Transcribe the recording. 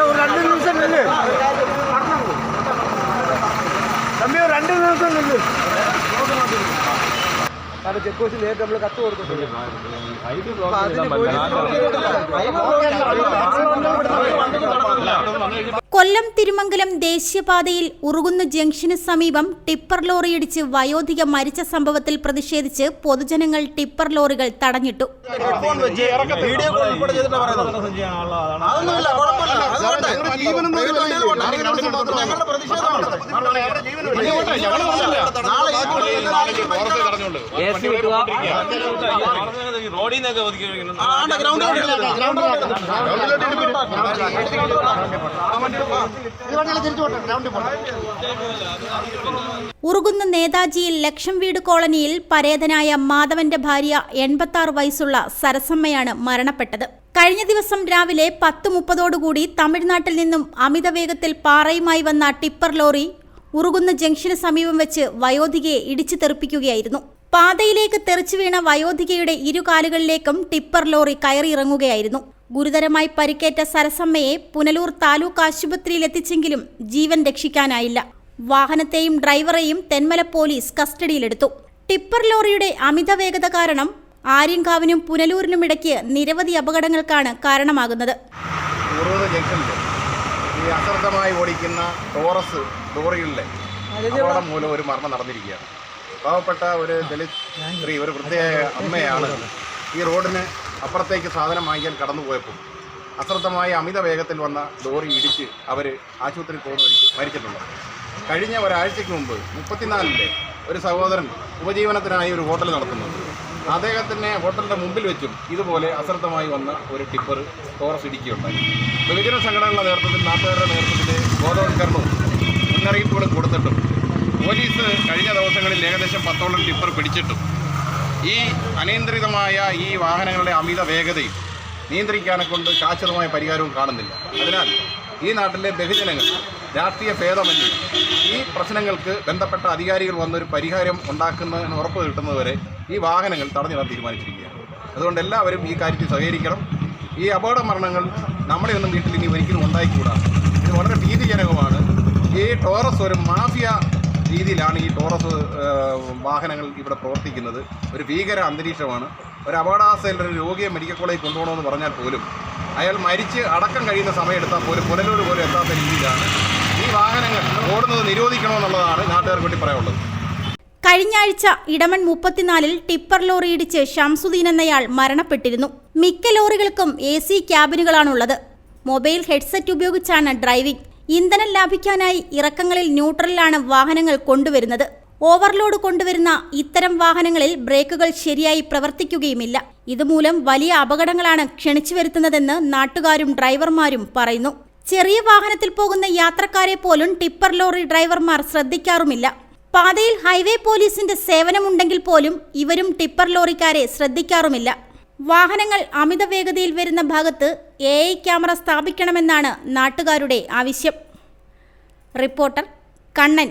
ഒരു രണ്ട് നിമിഷം നില്ല്. തമ്പി ഒരു രണ്ട് നിമിഷം നില്ല്. കാരണം ചെക്ക് പോസ്റ്റ് നേരിട്ട് നമ്മൾ കത്ത് കൊടുത്തിട്ടുണ്ട് കൊല്ലം തിരുമംഗലം ദേശീയപാതയിൽ ഉറുകുന്ന ജംഗ്ഷന് സമീപം ടിപ്പർ ലോറിയിടിച്ച് വയോധിക മരിച്ച സംഭവത്തിൽ പ്രതിഷേധിച്ച് പൊതുജനങ്ങൾ ടിപ്പർ ലോറികൾ തടഞ്ഞിട്ടു. ഞങ്ങളുടെ പ്രതിഷേധമാണ്. റോഡിൽ നിന്നൊക്കെ ഒതുക്കി ഉറുകുന്ന നേതാജിയിൽ ലക്ഷം വീട് കോളനിയിൽ പരേതനായ മാധവന്റെ ഭാര്യ എൺപത്തി ആറ് വയസ്സുള്ള സരസമ്മയാണ് മരണപ്പെട്ടത് കഴിഞ്ഞ ദിവസം രാവിലെ പത്ത് മുപ്പതോടുകൂടി തമിഴ്നാട്ടിൽ നിന്നും അമിത വേഗത്തിൽ പാറയുമായി വന്ന ടിപ്പർ ലോറി ഉറുകുന്ന ജംഗ്ഷന് സമീപം വെച്ച് വയോധികയെ ഇടിച്ചു തെറിപ്പിക്കുകയായിരുന്നു പാതയിലേക്ക് തെറിച്ചു വീണ വയോധികയുടെ ഇരുകാലുകളിലേക്കും ടിപ്പർ ലോറി കയറിയിറങ്ങുകയായിരുന്നു. ഗുരുതരമായി പരിക്കേറ്റ സരസമ്മയെ പുനലൂർ താലൂക്ക് ആശുപത്രിയിൽ എത്തിച്ചെങ്കിലും ജീവൻ രക്ഷിക്കാനായില്ല. വാഹനത്തെയും ഡ്രൈവറെയും തെന്മല പോലീസ് കസ്റ്റഡിയിലെടുത്തു. ടിപ്പർ ലോറിയുടെ അമിത വേഗത കാരണം ആര്യങ്കാവിനും പുനലൂരിനും ഇടയ്ക്ക് നിരവധി അപകടങ്ങൾക്കാണ് കാരണമാകുന്നത്. ഈ അശ്രദ്ധമായി ഓടിക്കുന്ന ടോറസ് ലോറികളിലെ അപകടം മൂലം ഒരു മരണം നടന്നിരിക്കുകയാണ്. പാവപ്പെട്ട ഒരു ദളിത് സ്ത്രീ ഒരു വൃദ്ധയായ അമ്മയാണ് ഈ റോഡിന് അപ്പുറത്തേക്ക് സാധനം വാങ്ങിക്കാൻ കടന്നുപോയപ്പോൾ അശ്രദ്ധമായ അമിത വേഗത്തിൽ വന്ന ലോറി ഇടിച്ച് അവർ ആശുപത്രിയിൽ പോകുന്ന മരിച്ചിട്ടുണ്ട്. കഴിഞ്ഞ ഒരാഴ്ചയ്ക്ക് മുമ്പ് മുപ്പത്തിനാലിലെ ഒരു സഹോദരൻ ഉപജീവനത്തിനായി ഒരു ഹോട്ടൽ നടത്തുന്നുണ്ട് അദ്ദേഹത്തിനെ ഹോട്ടലിന്റെ മുമ്പിൽ വെച്ചും ഇതുപോലെ അശ്രദ്ധമായി വന്ന ഒരു ടിപ്പർ ടോറസ് ഇടിക്കുകയുണ്ടായി. ബഹുജന സംഘടനകളുടെ നേതൃത്വത്തിൽ നാട്ടുകാരുടെ നേതൃത്വത്തിൽ ബോധവൽക്കരണവും മുന്നറിയിപ്പുകളും കൊടുത്തിട്ടും പോലീസ് കഴിഞ്ഞ ദിവസങ്ങളിൽ ഏകദേശം പത്തോളം ടിപ്പർ പിടിച്ചിട്ടും. ഈ അനിയന്ത്രിതമായ ഈ വാഹനങ്ങളുടെ അമിത വേഗതയും നിയന്ത്രിക്കാനെ കൊണ്ട് ശാശ്വതമായ പരിഹാരവും കാണുന്നില്ല. അതിനാൽ ഈ നാട്ടിലെ ബഹുജനങ്ങൾ രാഷ്ട്രീയ ഭേദമന്യേ ഈ പ്രശ്നങ്ങൾക്ക് ബന്ധപ്പെട്ട അധികാരികൾ വന്നൊരു പരിഹാരം ഉണ്ടാക്കുന്നതിന് ഉറപ്പ് കിട്ടുന്നതുവരെ ഈ വാഹനങ്ങൾ തടഞ്ഞിടാൻ തീരുമാനിച്ചിരിക്കുകയാണ്. അതുകൊണ്ട് എല്ലാവരും ഈ കാര്യത്തിൽ സഹകരിക്കണം. ഈ അപകട മരണങ്ങൾ നമ്മുടെ ഒന്നും വീട്ടിൽ ഇനി ഒരിക്കലും ഉണ്ടായിക്കൂടാ. ഇത് വളരെ ഭീതിജനകമാണ്. ഈ ടോറസ് ഒരു മാഫിയ രീതിയിലാണ് ഈ ടോറസ് വാഹനങ്ങൾ ഇവിടെ പ്രവർത്തിക്കുന്നത്. ഒരു ഭീകര അന്തരീക്ഷമാണ്. ഒരു അപകടാവസ്ഥയിൽ ഒരു രോഗിയെ മെഡിക്കൽ കോളേജിൽ കൊണ്ടുപോകണമെന്ന് പറഞ്ഞാൽ പോലും അയാൾ മരിച്ച് അടക്കം കഴിയുന്ന സമയം എടുത്താൽ പോലും പുനലൂർ പോലും എത്താത്ത രീതിയിലാണ് ഈ വാഹനങ്ങൾ ഓടുന്നത് നിരോധിക്കണമെന്നുള്ളതാണ് നാട്ടുകാർക്ക് വേണ്ടി പറയാനുള്ളത്. കഴിഞ്ഞ ആഴ്ച ഇടമൺ മുപ്പത്തിനാലിൽ ടിപ്പർ ലോറി ഇടിച്ച് ഷംസുദ്ദീൻ എന്നയാൾ മരണപ്പെട്ടിരുന്നു. മിക്ക ലോറികൾക്കും എ സി ക്യാബിനുകളാണുള്ളത്. മൊബൈൽ ഹെഡ്സെറ്റ് ഉപയോഗിച്ചാണ് ഡ്രൈവിംഗ്. ഇന്ധനം ലാഭിക്കാനായി ഇറക്കങ്ങളിൽ ന്യൂട്രലിലാണ് വാഹനങ്ങൾ കൊണ്ടുവരുന്നത്. ഓവർലോഡ് കൊണ്ടുവരുന്ന ഇത്തരം വാഹനങ്ങളിൽ ബ്രേക്കുകൾ ശരിയായി പ്രവർത്തിക്കുകയുമില്ല. ഇതുമൂലം വലിയ അപകടങ്ങളാണ് ക്ഷണിച്ചു വരുത്തുന്നതെന്ന് നാട്ടുകാരും ഡ്രൈവർമാരും പറയുന്നു. ചെറിയ വാഹനത്തിൽ പോകുന്ന യാത്രക്കാരെ പോലും ടിപ്പർ ലോറി ഡ്രൈവർമാർ ശ്രദ്ധിക്കാറുമില്ല. പാതയിൽ ഹൈവേ പോലീസിന്റെ സേവനമുണ്ടെങ്കിൽ പോലും ഇവരും ടിപ്പർ ലോറിക്കാരെ ശ്രദ്ധിക്കാറുമില്ല. വാഹനങ്ങൾ അമിത വേഗതയിൽ വരുന്ന ഭാഗത്ത് എ ഐ ക്യാമറ സ്ഥാപിക്കണമെന്നാണ് നാട്ടുകാരുടെ ആവശ്യം. റിപ്പോർട്ടർ കണ്ണൻ.